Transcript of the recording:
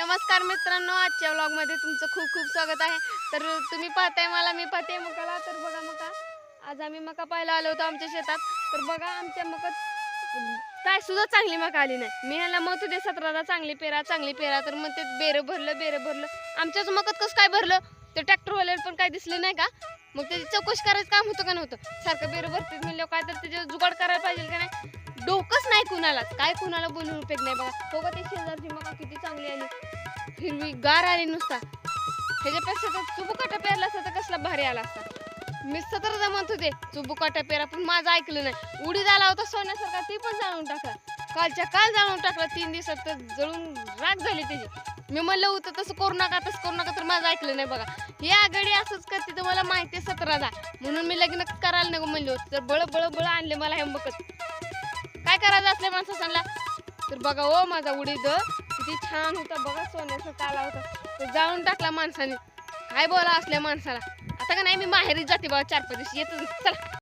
नमस्कार मित्रांनो आजच्या व्लॉगमध्ये तुमचं खूप खूप स्वागत आहे. तर तुम्ही पाहताय मला मी पाहते मकाला. तर बघा मका आज आम्ही मका पाहायला आलो होतो आमच्या शेतात. तर बघा आमच्या मकात काय सुद्धा चांगली मका आली नाही. मी ह्याला मत होते सतराला चांगली पेरा चांगली पेरा. तर मग ते बेरं भरलं बेरं भरलं. आमच्याच मकात कसं काय भरलं? ते ट्रॅक्टरवाल्याला पण काय दिसलं नाही का? मग त्याची चौकशी करायचं काम होतं का नव्हतं? सारखं बेरं भरते म्हणलं काय तर त्याच्यावर जुगाड करायला पाहिजे का नाही? डोकंच नाही कुणालाच. काय कुणाला बोलून उपयोग नाही बघा. हो का ते शेजारची मका किती चांगली आली. हिरवी गार आली नुसता. ह्याच्यापेक्षा तर चुबुकाटा पेरला असता तर कसला भारी आला असता. मी सतरा म्हणत होते चुबुकाटा पेरा पण माझं ऐकलं नाही. उडीद आला होता सोन्यासारखा ती पण जाळून टाकला. कालच्या काल जाळून टाकला तीन दिवसात तर जळून राग झाली त्याची. मी म्हणलं होतं तसं करू नका तसं करू नका तर माझं ऐकलं नाही बघा. या आघाडी असंच करते तर मला माहिती आहे सतराला म्हणून मी लग्न करायला नको म्हणले होते. तर बळ बळ बळ आणले मला हे बघत काय करायचं असल्या माणसाला तर बघा ओ माझा उडीद. किती छान होता बघा सोन्याचा काला होता. तो जाळून टाकला माणसाने. काय बोला असल्या माणसाला. आता का नाही मी माहेरी जाते बाबा चार पाच दिवशी येतच चला.